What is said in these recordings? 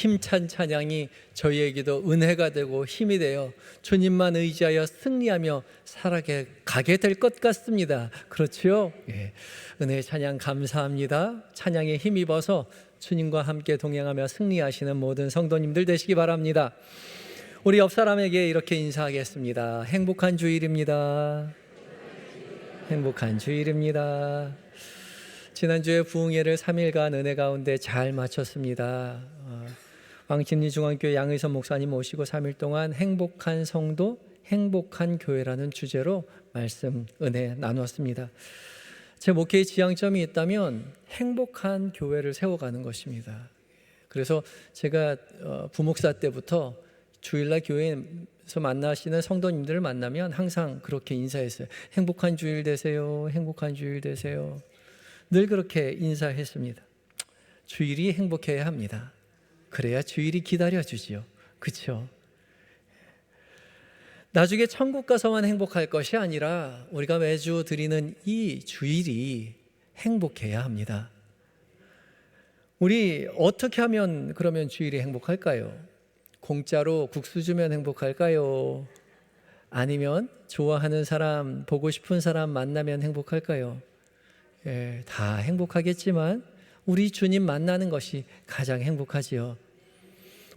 힘찬 찬양이 저희에게도 은혜가 되고 힘이 되어 주님만 의지하여 승리하며 살아게 가게 될 것 같습니다. 그렇죠? 예. 은혜 찬양 감사합니다. 찬양에 힘입어서 주님과 함께 동행하며 승리하시는 모든 성도님들 되시기 바랍니다. 우리 옆 사람에게 이렇게 인사하겠습니다. 행복한 주일입니다. 행복한 주일입니다. 지난주에 부흥회를 3일간 은혜 가운데 잘 마쳤습니다. 어, 왕십리 중앙교회 양의선 목사님 모시고 3일 동안 행복한 성도, 행복한 교회라는 주제로 말씀 은혜 나누었습니다. 제 목회의 지향점이 있다면 행복한 교회를 세워가는 것입니다. 그래서 제가 어, 부목사 때부터 주일날 교회에서 만나시는 성도님들을 만나면 항상 그렇게 인사했어요. 행복한 주일 되세요. 행복한 주일 되세요. 늘 그렇게 인사했습니다. 주일이 행복해야 합니다. 그래야 주일이 기다려주지요. 그렇죠? 나중에 천국 가서만 행복할 것이 아니라 우리가 매주 드리는 이 주일이 행복해야 합니다. 우리 어떻게 하면 그러면 주일이 행복할까요? 공짜로 국수 주면 행복할까요? 아니면 좋아하는 사람, 보고 싶은 사람 만나면 행복할까요? 예, 다 행복하겠지만 우리 주님 만나는 것이 가장 행복하지요.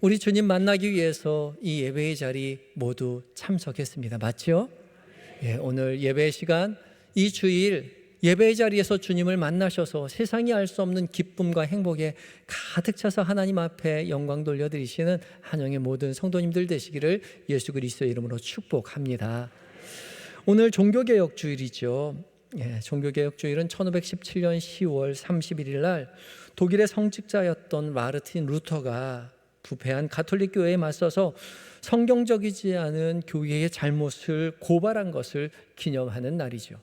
우리 주님 만나기 위해서 이 예배의 자리 모두 참석했습니다. 맞죠? 예, 오늘 예배 시간 이 주일 예배의 자리에서 주님을 만나셔서 세상이 알 수 없는 기쁨과 행복에 가득 차서 하나님 앞에 영광 돌려드리시는 한영의 모든 성도님들 되시기를 예수 그리스도의 이름으로 축복합니다. 오늘 종교개혁 주일이죠. 예, 종교개혁 주일은 1517년 10월 31일 날 독일의 성직자였던 마르틴 루터가 부패한 가톨릭 교회에 맞서서 성경적이지 않은 교회의 잘못을 고발한 것을 기념하는 날이죠.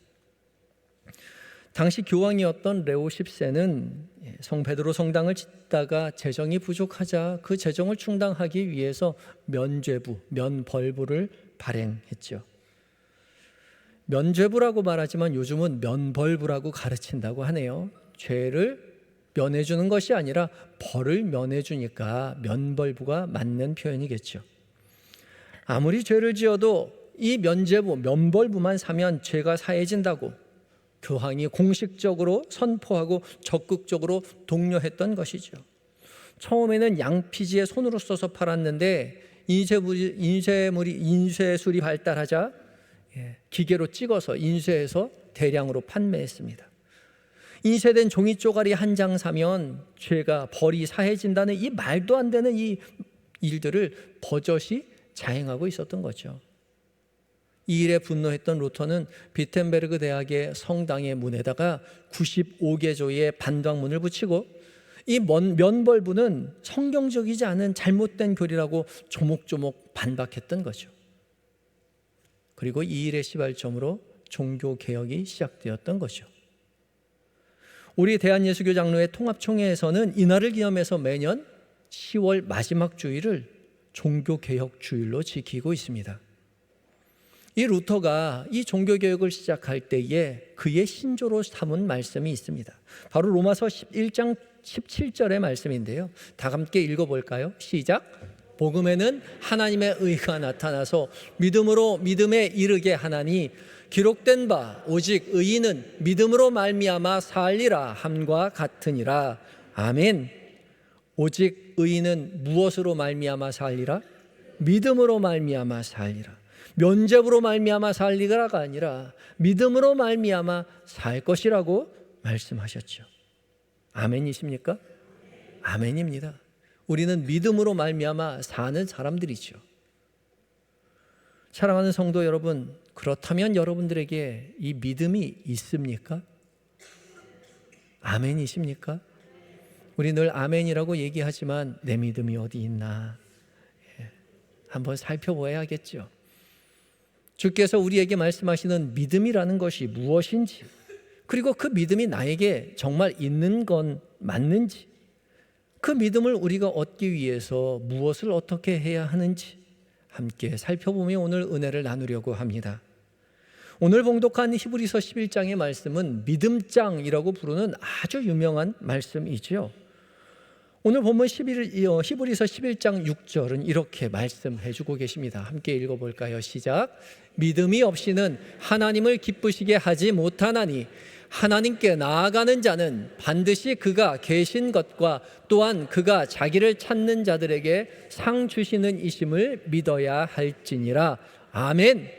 당시 교황이었던 레오 10세는 성 베드로 성당을 짓다가 재정이 부족하자 그 재정을 충당하기 위해서 면죄부, 면벌부를 발행했죠. 면죄부라고 말하지만 요즘은 면벌부라고 가르친다고 하네요. 죄를 면해 주는 것이 아니라 벌을 면해 주니까 면벌부가 맞는 표현이겠죠. 아무리 죄를 지어도 이 면죄부, 면벌부만 사면 죄가 사해진다고 교황이 공식적으로 선포하고 적극적으로 독려했던 것이죠. 처음에는 양피지에 손으로 써서 팔았는데 인쇄물이, 인쇄물이 인쇄술이 발달하자 예, 기계로 찍어서 인쇄해서 대량으로 판매했습니다. 인쇄된 종이 쪼가리 한 장 사면 죄가 벌이 사해진다는 이 말도 안 되는 이 일들을 버젓이 자행하고 있었던 거죠. 이 일에 분노했던 루터는 비텐베르그 대학의 성당의 문에다가 95개 조의 반박문을 붙이고 이 면벌부는 성경적이지 않은 잘못된 교리라고 조목조목 반박했던 거죠. 그리고 이 일의 시발점으로 종교 개혁이 시작되었던 거죠. 우리 대한예수교 장로회 통합총회에서는 이날을 기념해서 매년 10월 마지막 주일을 종교 개혁 주일로 지키고 있습니다. 이 루터가 이 종교 개혁을 시작할 때에 그의 신조로 삼은 말씀이 있습니다. 바로 로마서 11장 17절의 말씀인데요. 다 함께 읽어 볼까요? 시작. 복음에는 하나님의 의가 나타나서 믿음으로 믿음에 이르게 하나니 기록된 바 오직 의인은 믿음으로 말미암아 살리라 함과 같으니라. 아멘. 오직 의인은 무엇으로 말미암아 살리라? 믿음으로 말미암아 살리라. 면접으로 말미암아 살리라가 아니라 믿음으로 말미암아 살 것이라고 말씀하셨죠. 아멘이십니까? 아멘입니다. 우리는 믿음으로 말미암아 사는 사람들이죠. 사랑하는 성도 여러분, 그렇다면 여러분들에게 이 믿음이 있습니까? 아멘이십니까? 우리 늘 아멘이라고 얘기하지만 내 믿음이 어디 있나? 예, 한번 살펴봐야겠죠. 주께서 우리에게 말씀하시는 믿음이라는 것이 무엇인지, 그리고 그 믿음이 나에게 정말 있는 건 맞는지, 그 믿음을 우리가 얻기 위해서 무엇을 어떻게 해야 하는지 함께 살펴보며 오늘 은혜를 나누려고 합니다. 오늘 봉독한 히브리서 11장의 말씀은 믿음장이라고 부르는 아주 유명한 말씀이지요. 오늘 본문 11, 어, 히브리서 11장 6절은 이렇게 말씀해 주고 계십니다. 함께 읽어 볼까요? 시작. 믿음이 없이는 하나님을 기쁘시게 하지 못하나니 하나님께 나아가는 자는 반드시 그가 계신 것과 또한 그가 자기를 찾는 자들에게 상 주시는 이심을 믿어야 할지니라. 아멘.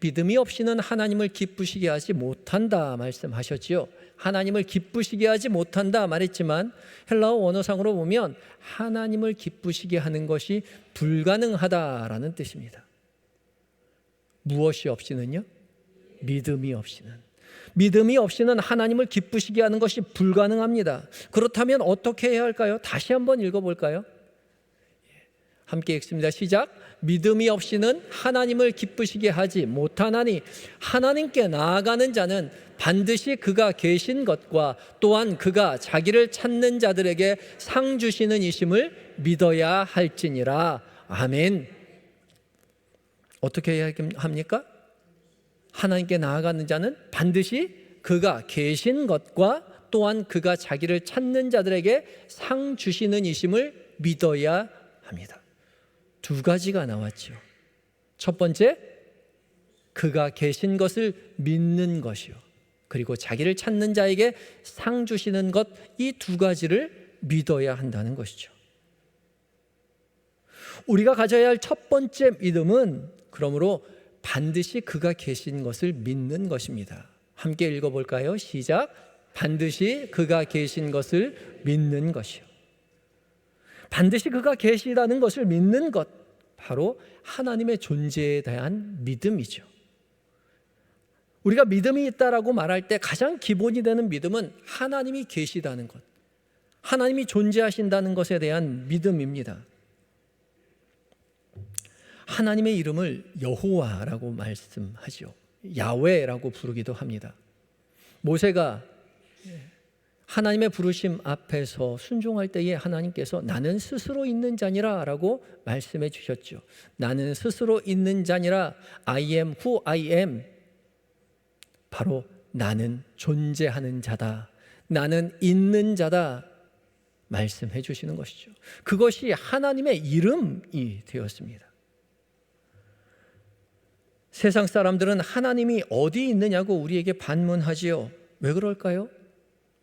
믿음이 없이는 하나님을 기쁘시게 하지 못한다 말씀하셨지요. 하나님을 기쁘시게 하지 못한다 말했지만 헬라어 원어상으로 보면 하나님을 기쁘시게 하는 것이 불가능하다라는 뜻입니다. 무엇이 없이는요? 믿음이 없이는. 믿음이 없이는 하나님을 기쁘시게 하는 것이 불가능합니다. 그렇다면 어떻게 해야 할까요? 다시 한번 읽어볼까요? 함께 읽습니다. 시작. 믿음이 없이는 하나님을 기쁘시게 하지 못하나니 하나님께 나아가는 자는 반드시 그가 계신 것과 또한 그가 자기를 찾는 자들에게 상 주시는 이심을 믿어야 할지니라. 아멘. 어떻게 해야 합니까? 하나님께 나아가는 자는 반드시 그가 계신 것과 또한 그가 자기를 찾는 자들에게 상 주시는 이심을 믿어야 합니다. 두 가지가 나왔죠. 첫 번째, 그가 계신 것을 믿는 것이요. 그리고 자기를 찾는 자에게 상 주시는 것, 이 두 가지를 믿어야 한다는 것이죠. 우리가 가져야 할 첫 번째 믿음은 그러므로 반드시 그가 계신 것을 믿는 것입니다. 함께 읽어볼까요? 시작. 반드시 그가 계신 것을 믿는 것이요. 반드시 그가 계시다는 것을 믿는 것, 바로 하나님의 존재에 대한 믿음이죠. 우리가 믿음이 있다라고 말할 때 가장 기본이 되는 믿음은 하나님이 계시다는 것, 하나님이 존재하신다는 것에 대한 믿음입니다. 하나님의 이름을 여호와라고 말씀하죠. 야훼라고 부르기도 합니다. 모세가 하나님의 부르심 앞에서 순종할 때에 하나님께서 나는 스스로 있는 자니라 라고 말씀해 주셨죠. 나는 스스로 있는 자니라 I am who I am 바로 나는 존재하는 자다. 나는 있는 자다. 말씀해 주시는 것이죠. 그것이 하나님의 이름이 되었습니다. 세상 사람들은 하나님이 어디 있느냐고 우리에게 반문하지요. 왜 그럴까요?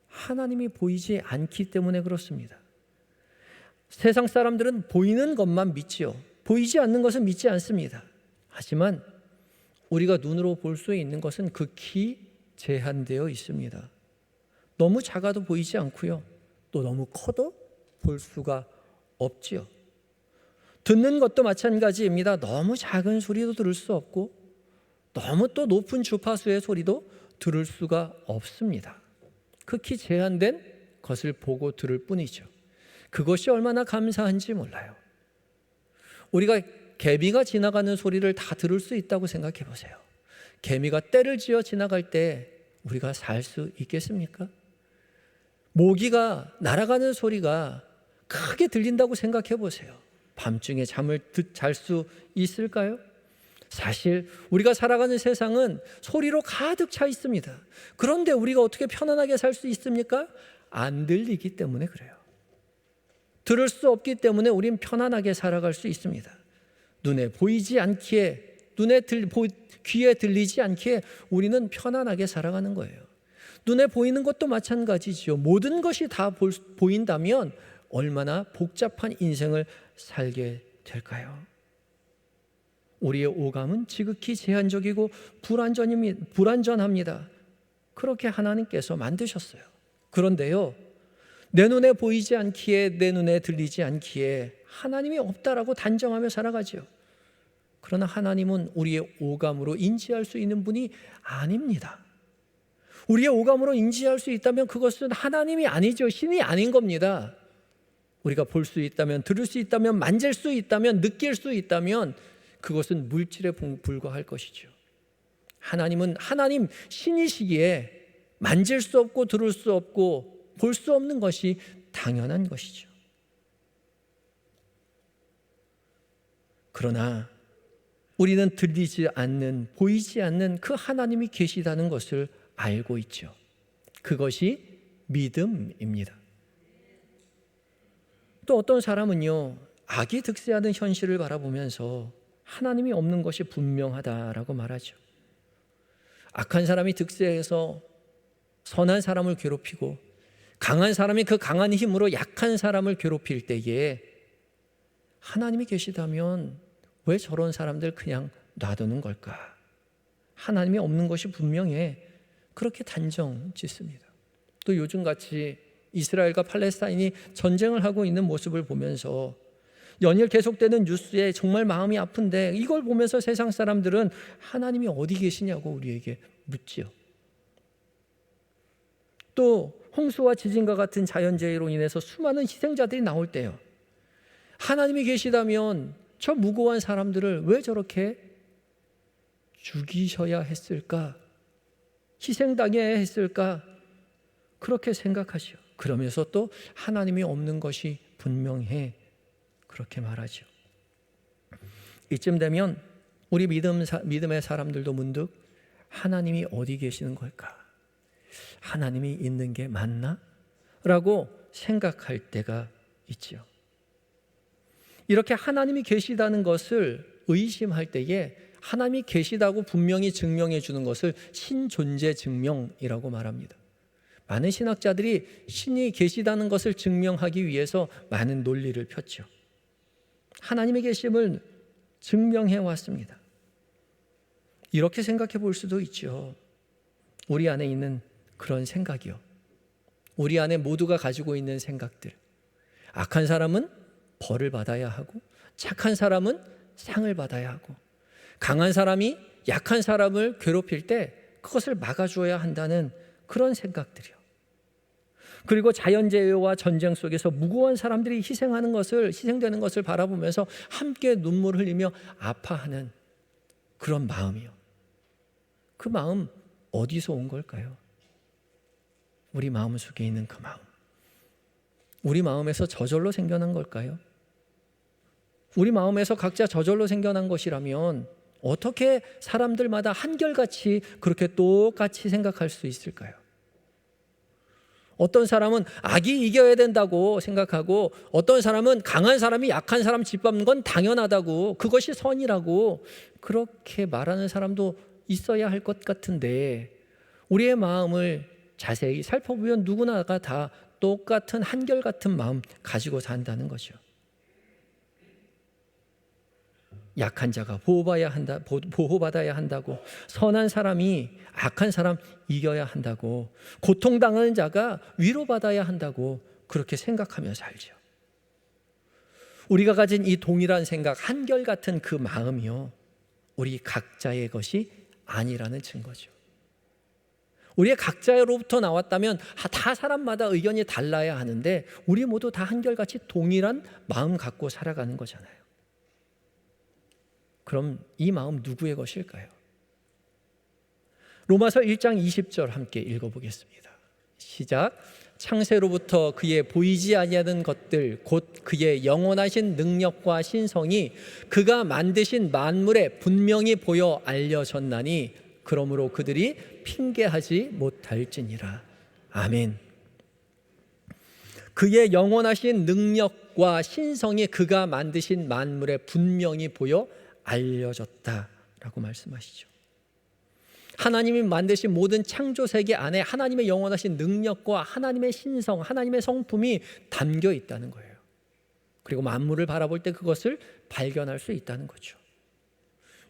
하나님이 보이지 않기 때문에 그렇습니다. 세상 사람들은 보이는 것만 믿지요. 보이지 않는 것은 믿지 않습니다. 하지만 우리가 눈으로 볼 수 있는 것은 극히 제한되어 있습니다. 너무 작아도 보이지 않고요. 또 너무 커도 볼 수가 없지요. 듣는 것도 마찬가지입니다. 너무 작은 소리도 들을 수 없고 너무 또 높은 주파수의 소리도 들을 수가 없습니다. 극히 제한된 것을 보고 들을 뿐이죠. 그것이 얼마나 감사한지 몰라요. 우리가 개미가 지나가는 소리를 다 들을 수 있다고 생각해 보세요. 개미가 때를 지어 지나갈 때 우리가 살 수 있겠습니까? 모기가 날아가는 소리가 크게 들린다고 생각해 보세요. 밤중에 잠을 잘 수 있을까요? 사실 우리가 살아가는 세상은 소리로 가득 차 있습니다. 그런데 우리가 어떻게 편안하게 살 수 있습니까? 안 들리기 때문에 그래요. 들을 수 없기 때문에 우린 편안하게 살아갈 수 있습니다. 눈에 보이지 않기에 눈에 들 보, 귀에 들리지 않기에 우리는 편안하게 살아가는 거예요. 눈에 보이는 것도 마찬가지죠. 모든 것이 다 볼, 보인다면 얼마나 복잡한 인생을 살게 될까요? 우리의 오감은 지극히 제한적이고. 불안전합니다. 그렇게 하나님께서 만드셨어요. 그런데요, 내 눈에 보이지 않기에 내 눈에 들리지 않기에 하나님이 없다라고 단정하며 살아가죠. 그러나 하나님은 우리의 오감으로 인지할 수 있는 분이 아닙니다. 우리의 오감으로 인지할 수 있다면 그것은 하나님이 아니죠. 신이 아닌 겁니다. 우리가 볼 수 있다면, 들을 수 있다면, 만질 수 있다면, 느낄 수 있다면 그것은 물질에 불과할 것이죠. 하나님은 하나님 신이시기에 만질 수 없고 들을 수 없고 볼 수 없는 것이 당연한 것이죠. 그러나 우리는 들리지 않는, 보이지 않는 그 하나님이 계시다는 것을 알고 있죠. 그것이 믿음입니다. 또 어떤 사람은요, 악이 득세하는 현실을 바라보면서 하나님이 없는 것이 분명하다라고 말하죠. 악한 사람이 득세해서 선한 사람을 괴롭히고 강한 사람이 그 강한 힘으로 약한 사람을 괴롭힐 때에 하나님이 계시다면 왜 저런 사람들 그냥 놔두는 걸까? 하나님이 없는 것이 분명해. 그렇게 단정 짓습니다. 또 요즘 같이 이스라엘과 팔레스타인이 전쟁을 하고 있는 모습을 보면서 연일 계속되는 뉴스에 정말 마음이 아픈데 이걸 보면서 세상 사람들은 하나님이 어디 계시냐고 우리에게 묻지요. 또 홍수와 지진과 같은 자연재해로 인해서 수많은 희생자들이 나올 때요. 하나님이 계시다면 저 무고한 사람들을 왜 저렇게 죽이셔야 했을까? 희생당해야 했을까? 그렇게 생각하시오. 그러면서 또 하나님이 없는 것이 분명해. 그렇게 말하죠. 이쯤 되면 우리 믿음, 믿음의 사람들도 문득 하나님이 어디 계시는 걸까? 하나님이 있는 게 맞나? 라고 생각할 때가 있지요. 이렇게 하나님이 계시다는 것을 의심할 때에 하나님이 계시다고 분명히 증명해 주는 것을 신존재 증명이라고 말합니다. 많은 신학자들이 신이 계시다는 것을 증명하기 위해서 많은 논리를 폈죠. 하나님의 계심을 증명해 왔습니다. 이렇게 생각해 볼 수도 있죠. 우리 안에 있는 그런 생각이요. 우리 안에 모두가 가지고 있는 생각들. 악한 사람은 벌을 받아야 하고, 착한 사람은 상을 받아야 하고, 강한 사람이 약한 사람을 괴롭힐 때 그것을 막아주어야 한다는 그런 생각들이요. 그리고 자연재해와 전쟁 속에서 무고한 사람들이 희생하는 것을, 희생되는 것을 바라보면서 함께 눈물 흘리며 아파하는 그런 마음이요. 그 마음 어디서 온 걸까요? 우리 마음 속에 있는 그 마음. 우리 마음에서 저절로 생겨난 걸까요? 우리 마음에서 각자 저절로 생겨난 것이라면 어떻게 사람들마다 한결같이 그렇게 똑같이 생각할 수 있을까요? 어떤 사람은 악이 이겨야 된다고 생각하고 어떤 사람은 강한 사람이 약한 사람 짓밟는 건 당연하다고 그것이 선이라고 그렇게 말하는 사람도 있어야 할 것 같은데 우리의 마음을 자세히 살펴보면 누구나가 다 똑같은 한결같은 마음 가지고 산다는 거죠. 약한 자가 보호받아야 한다, 보호받아야 한다고 선한 사람이 악한 사람 이겨야 한다고 고통당하는 자가 위로받아야 한다고 그렇게 생각하며 살죠. 우리가 가진 이 동일한 생각, 한결같은 그 마음이요. 우리 각자의 것이 아니라는 증거죠. 우리의 각자로부터 나왔다면 다 사람마다 의견이 달라야 하는데 우리 모두 다 한결같이 동일한 마음 갖고 살아가는 거잖아요. 그럼 이 마음 누구의 것일까요? 로마서 1장 20절 함께 읽어보겠습니다. 시작. 창세로부터 그의 보이지 아니하는 것들 곧 그의 영원하신 능력과 신성이 그가 만드신 만물에 분명히 보여 알려졌나니 그러므로 그들이 핑계하지 못할지니라. 아멘. 그의 영원하신 능력과 신성이 그가 만드신 만물에 분명히 보여 알려졌다라고 말씀하시죠. 하나님이 만드신 모든 창조 세계 안에 하나님의 영원하신 능력과 하나님의 신성, 하나님의 성품이 담겨 있다는 거예요. 그리고 만물을 바라볼 때 그것을 발견할 수 있다는 거죠.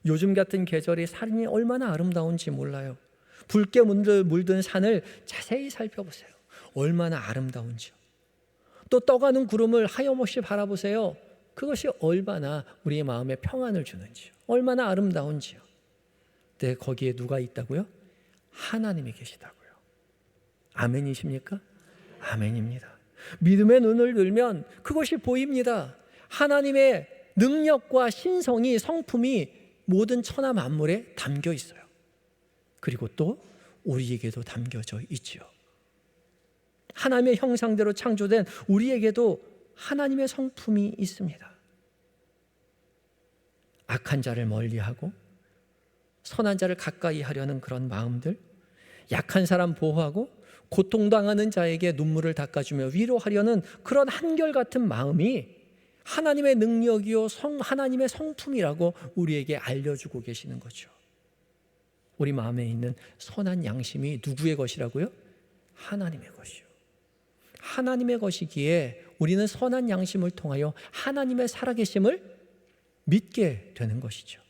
요즘 같은 계절이 산이 얼마나 아름다운지 몰라요. 붉게 물든 산을 자세히 살펴보세요. 얼마나 아름다운지요. 또 떠가는 구름을 하염없이 바라보세요. 그것이 얼마나 우리의 마음에 평안을 주는지요. 얼마나 아름다운지요. 네, 거기에 누가 있다고요? 하나님이 계시다고요. 아멘이십니까? 아멘입니다. 믿음의 눈을 들면 그것이 보입니다. 하나님의 능력과 신성이 성품이 모든 천하 만물에 담겨 있어요. 그리고 또 우리에게도 담겨져 있지요. 하나님의 형상대로 창조된 우리에게도 하나님의 성품이 있습니다. 악한 자를 멀리하고 선한 자를 가까이 하려는 그런 마음들, 약한 사람 보호하고 고통당하는 자에게 눈물을 닦아주며 위로하려는 그런 한결같은 마음이 하나님의 능력이요 성 하나님의 성품이라고 우리에게 알려주고 계시는 거죠. 우리 마음에 있는 선한 양심이 누구의 것이라고요? 하나님의 것이요. 하나님의 것이기에 우리는 선한 양심을 통하여 하나님의 살아계심을 믿게 되는 것이죠.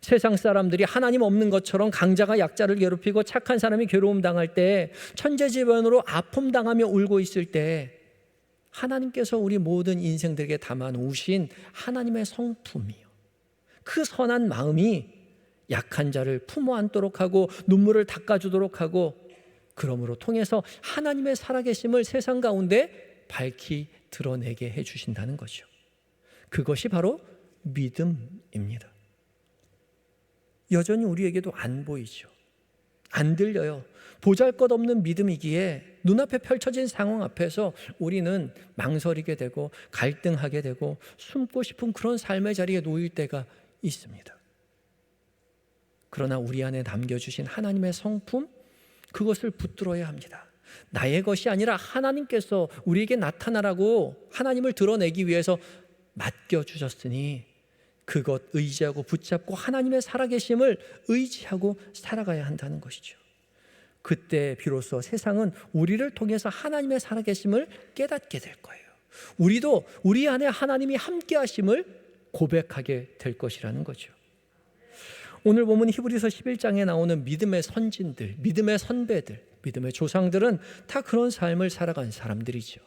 세상 사람들이 하나님 없는 것처럼 강자가 약자를 괴롭히고 착한 사람이 괴로움 당할 때 천재지변으로 아픔 당하며 울고 있을 때 하나님께서 우리 모든 인생들에게 담아 놓으신 하나님의 성품이요. 그 선한 마음이 약한 자를 품어 안도록 하고 눈물을 닦아주도록 하고 그러므로 통해서 하나님의 살아계심을 세상 가운데 밝히 드러내게 해주신다는 거죠. 그것이 바로 믿음입니다. 여전히 우리에게도 안 보이죠. 안 들려요. 보잘 것 없는 믿음이기에 눈앞에 펼쳐진 상황 앞에서 우리는 망설이게 되고 갈등하게 되고 숨고 싶은 그런 삶의 자리에 놓일 때가 있습니다. 그러나 우리 안에 남겨주신 하나님의 성품, 그것을 붙들어야 합니다. 나의 것이 아니라 하나님께서 우리에게 나타나라고 하나님을 드러내기 위해서 맡겨주셨으니 그것 의지하고 붙잡고 하나님의 살아계심을 의지하고 살아가야 한다는 것이죠. 그때 비로소 세상은 우리를 통해서 하나님의 살아계심을 깨닫게 될 거예요. 우리도 우리 안에 하나님이 함께 하심을 고백하게 될 것이라는 거죠. 오늘 보면 히브리서 11장에 나오는 믿음의 선진들, 믿음의 선배들, 믿음의 조상들은 다 그런 삶을 살아간 사람들이죠.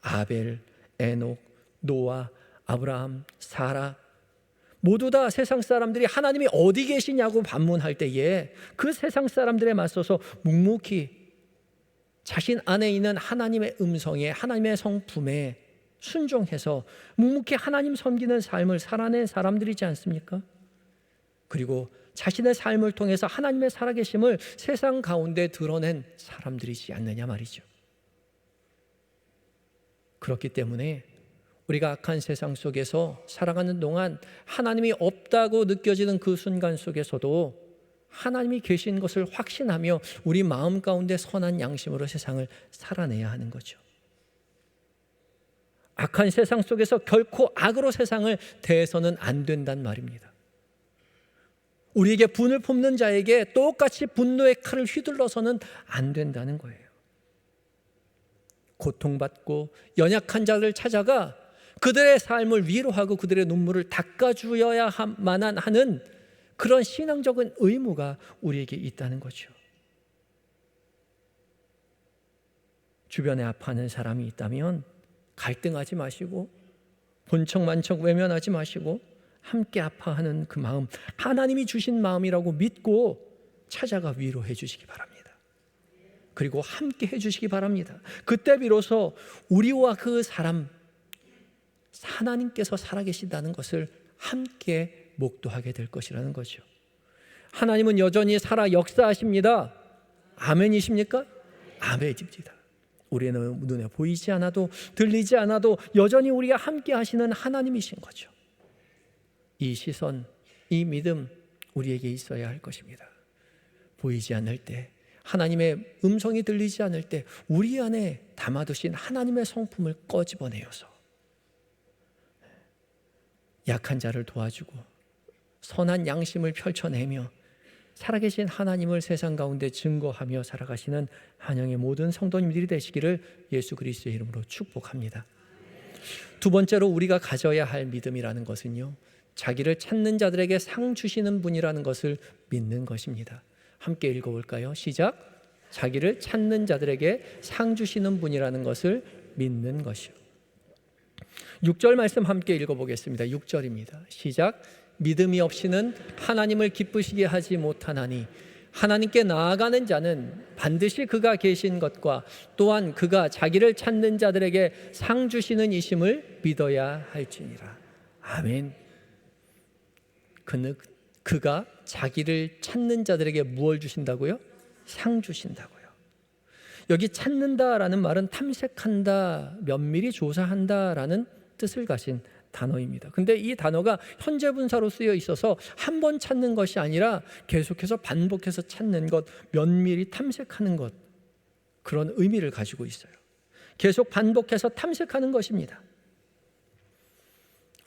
아벨, 에녹, 노아, 아브라함, 사라 모두 다 세상 사람들이 하나님이 어디 계시냐고 반문할 때에 그 세상 사람들에 맞서서 묵묵히 자신 안에 있는 하나님의 음성에 하나님의 성품에 순종해서 묵묵히 하나님 섬기는 삶을 살아낸 사람들이지 않습니까? 그리고 자신의 삶을 통해서 하나님의 살아계심을 세상 가운데 드러낸 사람들이지 않느냐 말이죠. 그렇기 때문에 우리가 악한 세상 속에서 살아가는 동안 하나님이 없다고 느껴지는 그 순간 속에서도 하나님이 계신 것을 확신하며 우리 마음 가운데 선한 양심으로 세상을 살아내야 하는 거죠. 악한 세상 속에서 결코 악으로 세상을 대해서는 안 된단 말입니다. 우리에게 분을 품는 자에게 똑같이 분노의 칼을 휘둘러서는 안 된다는 거예요. 고통받고 연약한 자를 찾아가 그들의 삶을 위로하고 그들의 눈물을 닦아주어야 만한 하는 그런 신앙적인 의무가 우리에게 있다는 거죠. 주변에 아파하는 사람이 있다면 갈등하지 마시고 본척만척 외면하지 마시고 함께 아파하는 그 마음 하나님이 주신 마음이라고 믿고 찾아가 위로해 주시기 바랍니다. 그리고 함께 해 주시기 바랍니다. 그때 비로소 우리와 그 사람 하나님께서 살아계신다는 것을 함께 목도하게 될 것이라는 거죠. 하나님은 여전히 살아 역사하십니다. 아멘이십니까? 아멘입니다. 우리는 눈에 보이지 않아도 들리지 않아도 여전히 우리가 함께 하시는 하나님이신 거죠. 이 시선, 이 믿음 우리에게 있어야 할 것입니다. 보이지 않을 때 하나님의 음성이 들리지 않을 때 우리 안에 담아두신 하나님의 성품을 꺼집어내어서 약한 자를 도와주고 선한 양심을 펼쳐내며 살아계신 하나님을 세상 가운데 증거하며 살아가시는 한영의 모든 성도님들이 되시기를 예수 그리스도의 이름으로 축복합니다. 두 번째로 우리가 가져야 할 믿음이라는 것은요. 자기를 찾는 자들에게 상 주시는 분이라는 것을 믿는 것입니다. 함께 읽어 볼까요? 시작. 자기를 찾는 자들에게 상 주시는 분이라는 것을 믿는 것이요. 6절 말씀 함께 읽어보겠습니다. 6절입니다. 시작. 믿음이 없이는 하나님을 기쁘시게 하지 못하나니 하나님께 나아가는 자는 반드시 그가 계신 것과 또한 그가 자기를 찾는 자들에게 상 주시는 이심을 믿어야 할지니라. 아멘. 그는 그가 자기를 찾는 자들에게 무엇 주신다고요? 상 주신다고요. 여기 찾는다라는 말은 탐색한다, 면밀히 조사한다라는 뜻을 가진 단어입니다. 근데 이 단어가 현재 분사로 쓰여 있어서 한 번 찾는 것이 아니라 계속해서 반복해서 찾는 것, 면밀히 탐색하는 것 그런 의미를 가지고 있어요. 계속 반복해서 탐색하는 것입니다.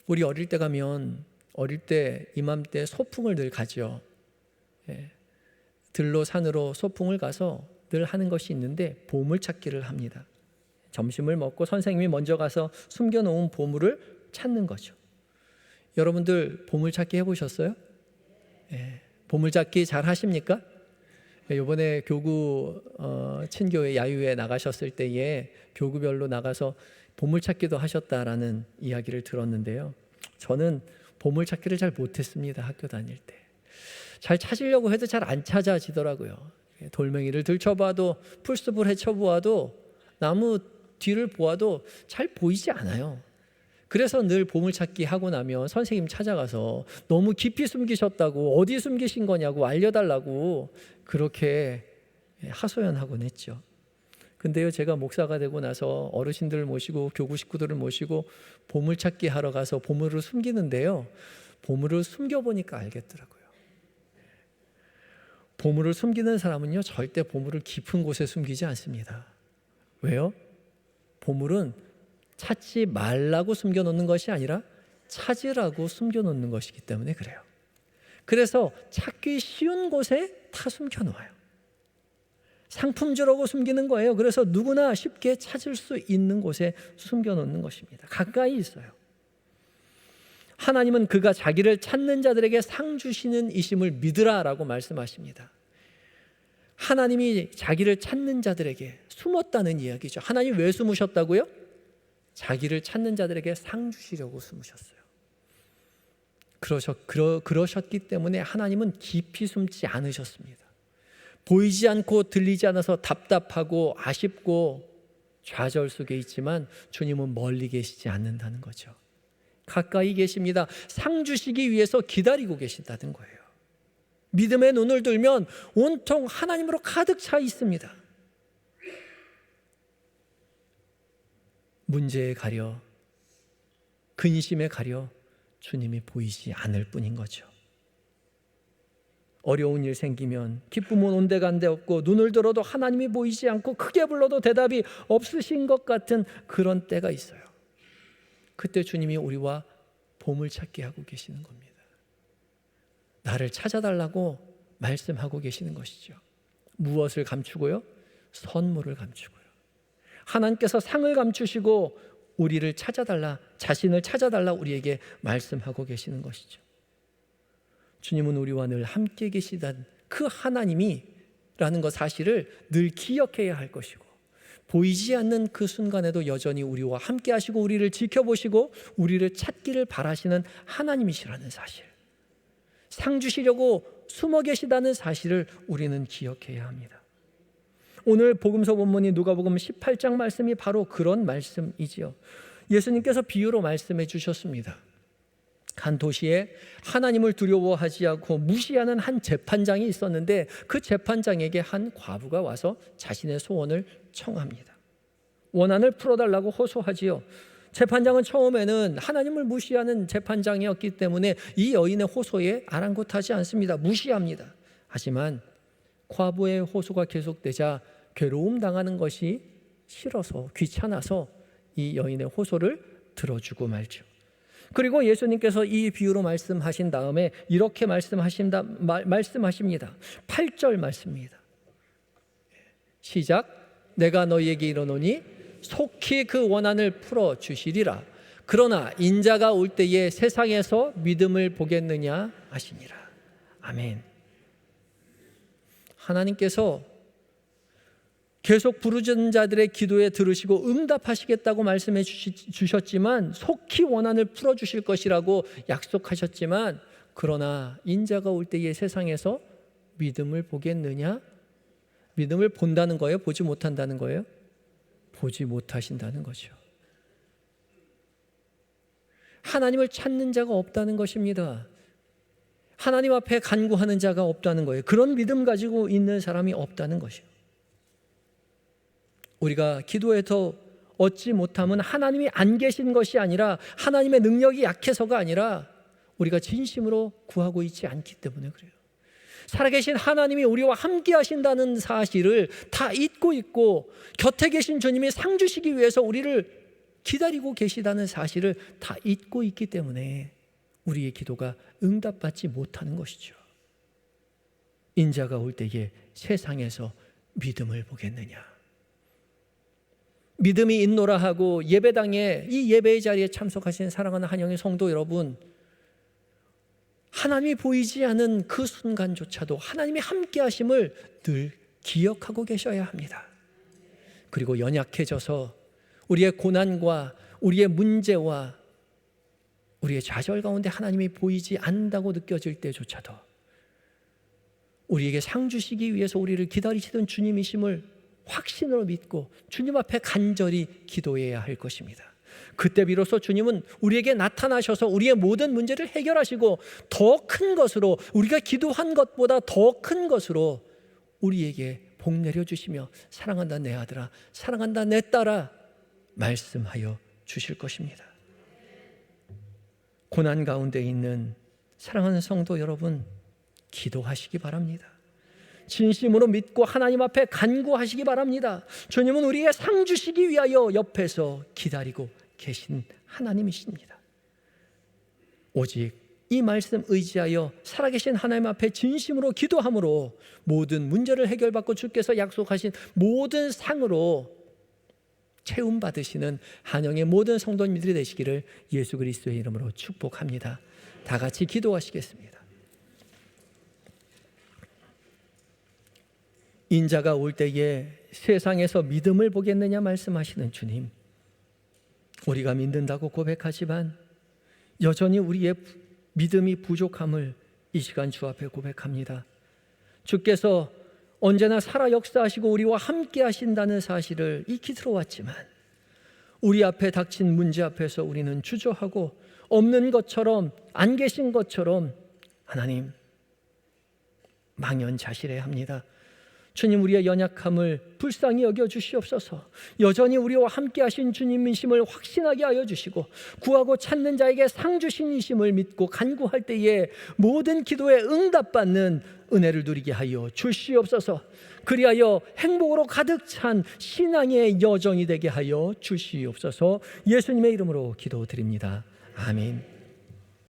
우리 어릴 때 가면 어릴 때 이맘때 소풍을 늘 가죠. 예. 들로 산으로 소풍을 가서 늘 하는 것이 있는데 보물 찾기를 합니다. 점심을 먹고 선생님이 먼저 가서 숨겨놓은 보물을 찾는 거죠. 여러분들 보물 찾기 해보셨어요? 예. 보물 찾기 잘 하십니까? 이번에 교구 어, 친교회 야유회 나가셨을 때에 교구별로 나가서 보물 찾기도 하셨다라는 이야기를 들었는데요. 저는 보물 찾기를 잘 못했습니다. 학교 다닐 때. 잘 찾으려고 해도 잘 안 찾아지더라고요. 돌멩이를 들춰봐도 풀숲을 헤쳐보아도 나무 뒤를 보아도 잘 보이지 않아요. 그래서 늘 보물찾기 하고 나면 선생님 찾아가서 너무 깊이 숨기셨다고 어디 숨기신 거냐고 알려달라고 그렇게 하소연하곤 했죠. 근데요, 제가 목사가 되고 나서 어르신들을 모시고 교구 식구들을 모시고 보물찾기 하러 가서 보물을 숨기는데요. 보물을 숨겨보니까 알겠더라고요. 보물을 숨기는 사람은요, 절대 보물을 깊은 곳에 숨기지 않습니다. 왜요? 보물은 찾지 말라고 숨겨놓는 것이 아니라 찾으라고 숨겨놓는 것이기 때문에 그래요. 그래서 찾기 쉬운 곳에 다 숨겨놓아요. 상품 주라고 숨기는 거예요. 그래서 누구나 쉽게 찾을 수 있는 곳에 숨겨놓는 것입니다. 가까이 있어요. 하나님은 그가 자기를 찾는 자들에게 상 주시는 이심을 믿으라라고 말씀하십니다. 하나님이 자기를 찾는 자들에게 숨었다는 이야기죠. 하나님 왜 숨으셨다고요? 자기를 찾는 자들에게 상 주시려고 숨으셨어요. 그러셨, 그러, 그러셨기 때문에 하나님은 깊이 숨지 않으셨습니다. 보이지 않고 들리지 않아서 답답하고 아쉽고 좌절 속에 있지만 주님은 멀리 계시지 않는다는 거죠. 가까이 계십니다. 상 주시기 위해서 기다리고 계신다는 거예요. 믿음의 눈을 들면 온통 하나님으로 가득 차 있습니다. 문제에 가려 근심에 가려 주님이 보이지 않을 뿐인 거죠. 어려운 일 생기면 기쁨은 온데간데 없고 눈을 들어도 하나님이 보이지 않고 크게 불러도 대답이 없으신 것 같은 그런 때가 있어요. 그때 주님이 우리와 보물 찾게 하고 계시는 겁니다. 나를 찾아달라고 말씀하고 계시는 것이죠. 무엇을 감추고요? 선물을 감추고요. 하나님께서 상을 감추시고 우리를 찾아달라, 자신을 찾아달라 우리에게 말씀하고 계시는 것이죠. 주님은 우리와 늘 함께 계시단 그 하나님이라는 것 사실을 늘 기억해야 할 것이고 보이지 않는 그 순간에도 여전히 우리와 함께 하시고 우리를 지켜보시고 우리를 찾기를 바라시는 하나님이시라는 사실. 상 주시려고 숨어 계시다는 사실을 우리는 기억해야 합니다. 오늘 복음서 본문이 누가복음 18장 말씀이 바로 그런 말씀이지요. 예수님께서 비유로 말씀해 주셨습니다. 한 도시에 하나님을 두려워하지 않고 무시하는 한 재판장이 있었는데 그 재판장에게 한 과부가 와서 자신의 소원을 청합니다. 원한을 풀어달라고 호소하지요. 재판장은 처음에는 하나님을 무시하는 재판장이었기 때문에 이 여인의 호소에 아랑곳하지 않습니다. 무시합니다. 하지만 과부의 호소가 계속되자 괴로움 당하는 것이 싫어서 귀찮아서 이 여인의 호소를 들어주고 말죠. 그리고 예수님께서 이 비유로 말씀하신 다음에 이렇게 말씀하신다 말, 말씀하십니다. 8절 말씀입니다. 시작 내가 너희에게 이르노니 속히 그 원한을 풀어 주시리라. 그러나 인자가 올 때에 세상에서 믿음을 보겠느냐 하시니라. 아멘. 하나님께서 계속 부르짖는 자들의 기도에 들으시고 응답하시겠다고 말씀해 주셨지만 속히 원한을 풀어 주실 것이라고 약속하셨지만 그러나 인자가 올 때에 세상에서 믿음을 보겠느냐? 믿음을 본다는 거예요? 보지 못한다는 거예요? 보지 못하신다는 거죠. 하나님을 찾는 자가 없다는 것입니다. 하나님 앞에 간구하는 자가 없다는 거예요. 그런 믿음 가지고 있는 사람이 없다는 것이요. 우리가 기도에서 얻지 못함은 하나님이 안 계신 것이 아니라 하나님의 능력이 약해서가 아니라 우리가 진심으로 구하고 있지 않기 때문에 그래요. 살아계신 하나님이 우리와 함께 하신다는 사실을 다 잊고 있고 곁에 계신 주님이 상 주시기 위해서 우리를 기다리고 계시다는 사실을 다 잊고 있기 때문에 우리의 기도가 응답받지 못하는 것이죠. 인자가 올 때에 세상에서 믿음을 보겠느냐? 믿음이 있노라 하고 예배당에 이 예배의 자리에 참석하신 사랑하는 한영의 성도 여러분, 하나님이 보이지 않은 그 순간조차도 하나님이 함께 하심을 늘 기억하고 계셔야 합니다. 그리고 연약해져서 우리의 고난과 우리의 문제와 우리의 좌절 가운데 하나님이 보이지 않는다고 느껴질 때조차도 우리에게 상 주시기 위해서 우리를 기다리시던 주님이심을 확신으로 믿고 주님 앞에 간절히 기도해야 할 것입니다. 그때 비로소 주님은 우리에게 나타나셔서 우리의 모든 문제를 해결하시고 더 큰 것으로 우리가 기도한 것보다 더 큰 것으로 우리에게 복 내려 주시며 사랑한다 내 아들아 사랑한다 내 딸아 말씀하여 주실 것입니다. 고난 가운데 있는 사랑하는 성도 여러분 기도하시기 바랍니다. 진심으로 믿고 하나님 앞에 간구하시기 바랍니다. 주님은 우리에게 상 주시기 위하여 옆에서 기다리고 계신 하나님이십니다. 오직 이 말씀 의지하여 살아계신 하나님 앞에 진심으로 기도함으로 모든 문제를 해결받고 주께서 약속하신 모든 상으로 채움 받으시는 한영의 모든 성도님들이 되시기를 예수 그리스도의 이름으로 축복합니다. 다 같이 기도하시겠습니다. 인자가 올 때에 세상에서 믿음을 보겠느냐 말씀하시는 주님. 우리가 믿는다고 고백하지만 여전히 우리의 믿음이 부족함을 이 시간 주 앞에 고백합니다. 주께서 언제나 살아 역사하시고 우리와 함께 하신다는 사실을 익히 들어왔지만 우리 앞에 닥친 문제 앞에서 우리는 주저하고 없는 것처럼 안 계신 것처럼 하나님 망연자실해야 합니다. 주님 우리의 연약함을 불쌍히 여겨 주시옵소서. 여전히 우리와 함께 하신 주님이심을 확신하게 하여 주시고 구하고 찾는 자에게 상 주신이심을 믿고 간구할 때에 모든 기도에 응답받는 은혜를 누리게 하여 주시옵소서. 그리하여 행복으로 가득 찬 신앙의 여정이 되게 하여 주시옵소서. 예수님의 이름으로 기도드립니다. 아멘.